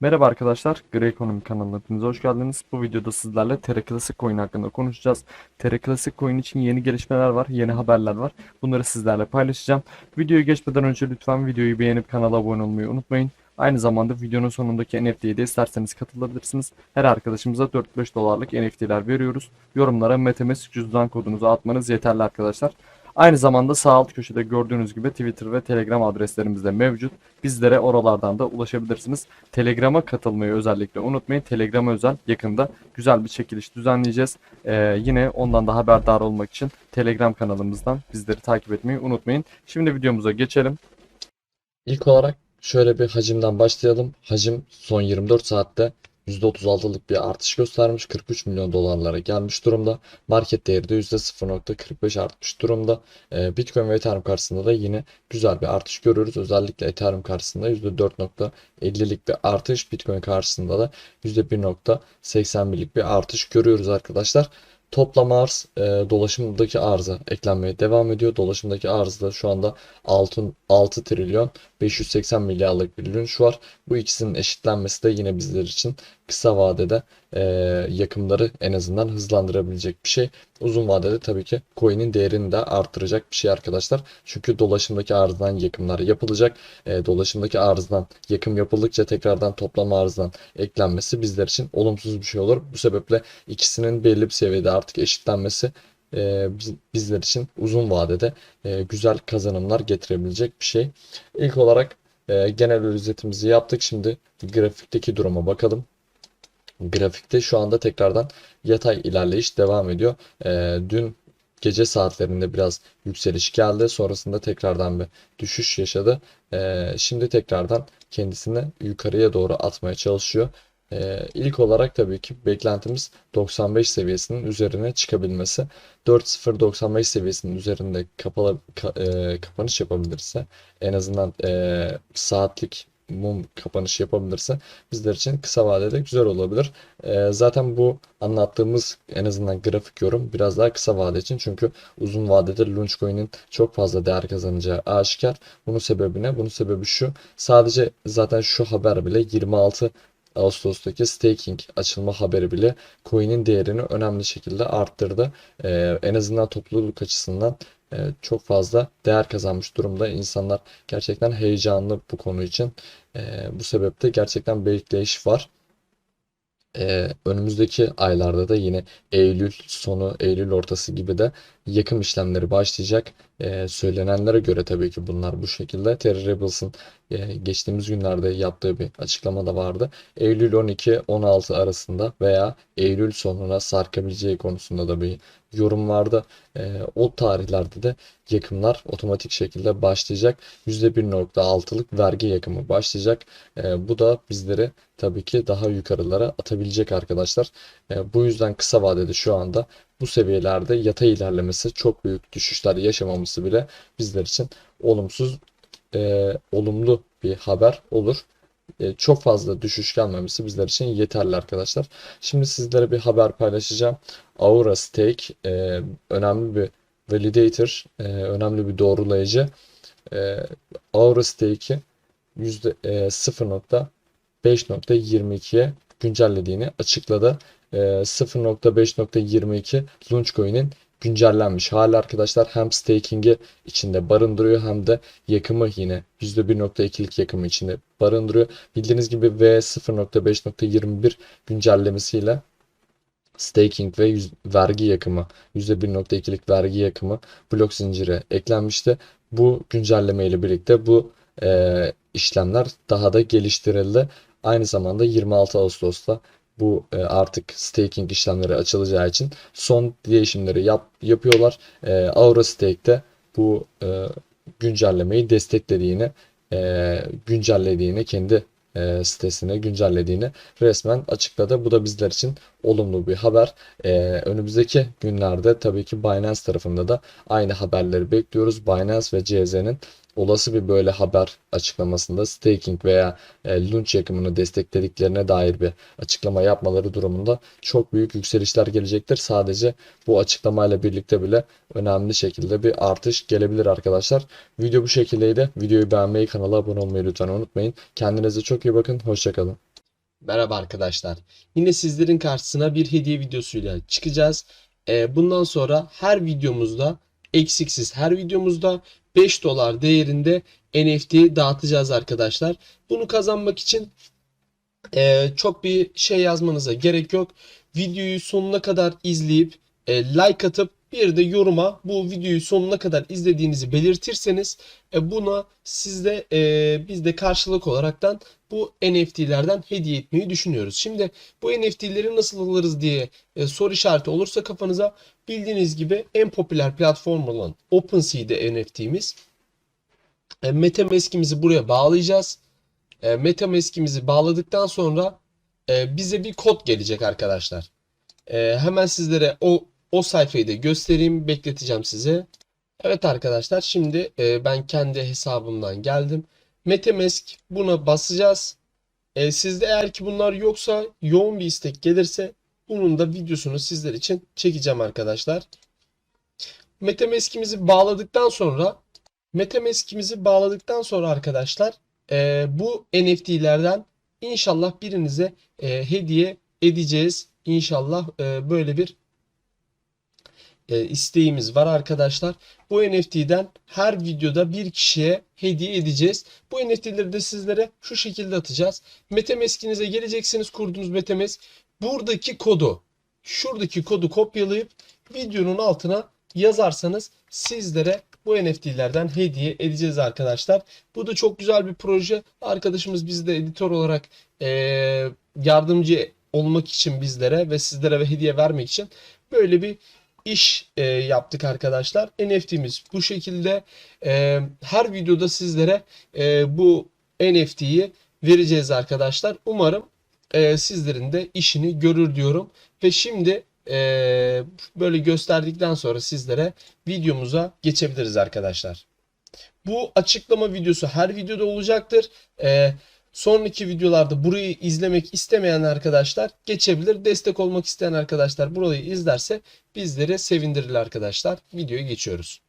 Merhaba arkadaşlar, Grey Ekonomi kanalına hepiniz hoş geldiniz. Bu videoda sizlerle TR Classic Coin hakkında konuşacağız. TR Classic Coin için yeni gelişmeler var, yeni haberler var. Bunları sizlerle paylaşacağım. Videoya geçmeden önce lütfen videoyu beğenip kanala abone olmayı unutmayın. Aynı zamanda videonun sonundaki NFT'ye de isterseniz katılabilirsiniz. Her arkadaşımıza 4-5 dolarlık NFT'ler veriyoruz. Yorumlara MetaMask cüzdan kodunuzu atmanız yeterli arkadaşlar. Aynı zamanda sağ alt köşede gördüğünüz gibi Twitter ve Telegram adreslerimiz de mevcut. Bizlere oralardan da ulaşabilirsiniz. Telegram'a katılmayı özellikle unutmayın. Telegram'a özel yakında güzel bir çekiliş düzenleyeceğiz. Ee, yine ondan da haberdar olmak için Telegram kanalımızdan bizleri takip etmeyi unutmayın. Şimdi videomuza geçelim. İlk olarak şöyle bir hacimden başlayalım. Hacim son 24 saatte %36'lık bir artış göstermiş. 43 milyon dolarlara gelmiş durumda. Market değeri de %0.45 artmış durumda. Ee, Bitcoin ve Ethereum karşısında da yine güzel bir artış görüyoruz. Özellikle Ethereum karşısında %4.50'lik bir artış. Bitcoin karşısında da %1.81'lik bir artış görüyoruz arkadaşlar. Toplam arz e, dolaşımdaki arıza eklenmeye devam ediyor. Dolaşımdaki arzda şu anda 6, 6 trilyon 580 milyarlık bir ürünç var. Bu ikisinin eşitlenmesi de yine bizler için kısa vadede e, yakımları en azından hızlandırabilecek bir şey. Uzun vadede tabii ki coin'in değerini de arttıracak bir şey arkadaşlar. Çünkü dolaşımdaki arzdan yakımlar yapılacak. E, dolaşımdaki arzdan yakım yapıldıkça tekrardan toplam arzdan eklenmesi bizler için olumsuz bir şey olur. Bu sebeple ikisinin belli bir seviyede artık eşitlenmesi e, biz- bizler için uzun vadede e, güzel kazanımlar getirebilecek bir şey. İlk olarak e, genel özetimizi yaptık. Şimdi grafikteki duruma bakalım. Grafikte şu anda tekrardan yatay ilerleyiş devam ediyor. E, dün gece saatlerinde biraz yükseliş geldi. Sonrasında tekrardan bir düşüş yaşadı. E, şimdi tekrardan kendisini yukarıya doğru atmaya çalışıyor. E, ilk olarak tabii ki beklentimiz 95 seviyesinin üzerine çıkabilmesi. 4.095 seviyesinin üzerinde kapalı ka- e, kapanış yapabilirse en azından e, saatlik mum kapanış yapabilirse bizler için kısa vadede güzel olabilir. E, zaten bu anlattığımız en azından grafik yorum biraz daha kısa vade için çünkü uzun vadede Launchcoin'in çok fazla değer kazanacağı aşikar. Bunun sebebi ne? Bunun sebebi şu. Sadece zaten şu haber bile 26 Ağustos'taki staking açılma haberi bile coin'in değerini önemli şekilde arttırdı. Ee, en azından topluluk açısından e, çok fazla değer kazanmış durumda. İnsanlar gerçekten heyecanlı bu konu için. Ee, bu sebeple gerçekten bekleyiş var. Ee, önümüzdeki aylarda da yine Eylül sonu, Eylül ortası gibi de yakım işlemleri başlayacak. Ee, söylenenlere göre tabii ki bunlar bu şekilde. Terry Rebels'ın e, geçtiğimiz günlerde yaptığı bir açıklama da vardı. Eylül 12-16 arasında veya Eylül sonuna sarkabileceği konusunda da bir yorum vardı. Ee, o tarihlerde de yakımlar otomatik şekilde başlayacak. %1.6'lık vergi yakımı başlayacak. Ee, bu da bizleri tabii ki daha yukarılara atabilecek arkadaşlar. Ee, bu yüzden kısa vadede şu anda bu seviyelerde yatay ilerlemesi çok büyük düşüşler yaşamaması bile bizler için olumsuz e, olumlu bir haber olur. E, çok fazla düşüş gelmemesi bizler için yeterli arkadaşlar. Şimdi sizlere bir haber paylaşacağım. Aura Stake e, önemli bir validator, e, önemli bir doğrulayıcı. E, Aura Stake'i yüzde e, 0.5.22'ye güncellediğini açıkladı. E, 0.5.22 Launchcoin'in güncellenmiş hali arkadaşlar. Hem staking'i içinde barındırıyor hem de yakımı yine %1.2'lik yakımı içinde barındırıyor. Bildiğiniz gibi V 0.5.21 güncellemesiyle staking ve yüz- vergi yakımı %1.2'lik vergi yakımı blok zincire eklenmişti. Bu güncelleme ile birlikte bu e, işlemler daha da geliştirildi. Aynı zamanda 26 Ağustos'ta bu e, artık staking işlemleri açılacağı için son değişimleri yap, yapıyorlar. E, Aura Stake'de bu e, güncellemeyi desteklediğini, e, güncellediğini, kendi e, sitesine güncellediğini resmen açıkladı. Bu da bizler için olumlu bir haber. E, önümüzdeki günlerde tabii ki Binance tarafında da aynı haberleri bekliyoruz. Binance ve CZ'nin olası bir böyle haber açıklamasında staking veya e, launch yakımını desteklediklerine dair bir açıklama yapmaları durumunda çok büyük yükselişler gelecektir. Sadece bu açıklamayla birlikte bile önemli şekilde bir artış gelebilir arkadaşlar. Video bu şekildeydi. Videoyu beğenmeyi, kanala abone olmayı lütfen unutmayın. Kendinize çok iyi bakın. Hoşçakalın. Merhaba arkadaşlar. Yine sizlerin karşısına bir hediye videosuyla çıkacağız. Ee, bundan sonra her videomuzda eksiksiz her videomuzda 5 dolar değerinde NFT dağıtacağız arkadaşlar. Bunu kazanmak için e, çok bir şey yazmanıza gerek yok. Videoyu sonuna kadar izleyip e, like atıp bir de yoruma bu videoyu sonuna kadar izlediğinizi belirtirseniz e, buna sizde e, biz de karşılık olaraktan bu NFT'lerden hediye etmeyi düşünüyoruz. Şimdi bu NFT'leri nasıl alırız diye e, soru işareti olursa kafanıza bildiğiniz gibi en popüler platform olan OpenSea'de NFT'miz. E, MetaMask'imizi buraya bağlayacağız. E, MetaMask'imizi bağladıktan sonra e, bize bir kod gelecek arkadaşlar. E, hemen sizlere o o sayfayı da göstereyim, bekleteceğim size. Evet arkadaşlar, şimdi e, ben kendi hesabımdan geldim. MetaMask buna basacağız. E, sizde eğer ki bunlar yoksa yoğun bir istek gelirse bunun da videosunu sizler için çekeceğim arkadaşlar. MetaMask'imizi bağladıktan sonra MetaMask'imizi bağladıktan sonra arkadaşlar e, bu NFT'lerden inşallah birinize e, hediye edeceğiz. İnşallah e, böyle bir e, isteğimiz var arkadaşlar. Bu NFT'den her videoda bir kişiye hediye edeceğiz. Bu NFT'leri de sizlere şu şekilde atacağız. MetaMask'inize geleceksiniz kurduğunuz MetaMask. Buradaki kodu, şuradaki kodu kopyalayıp videonun altına yazarsanız sizlere bu NFT'lerden hediye edeceğiz arkadaşlar. Bu da çok güzel bir proje. Arkadaşımız bizde editör olarak e, yardımcı olmak için bizlere ve sizlere ve hediye vermek için böyle bir iş e, yaptık arkadaşlar. NFT'miz bu şekilde. E, her videoda sizlere e, bu NFT'yi vereceğiz arkadaşlar. Umarım e, sizlerin de işini görür diyorum. Ve şimdi e, böyle gösterdikten sonra sizlere videomuza geçebiliriz arkadaşlar. Bu açıklama videosu her videoda olacaktır. E, Sonraki videolarda burayı izlemek istemeyen arkadaşlar geçebilir. Destek olmak isteyen arkadaşlar burayı izlerse bizleri sevindirir arkadaşlar. Videoya geçiyoruz.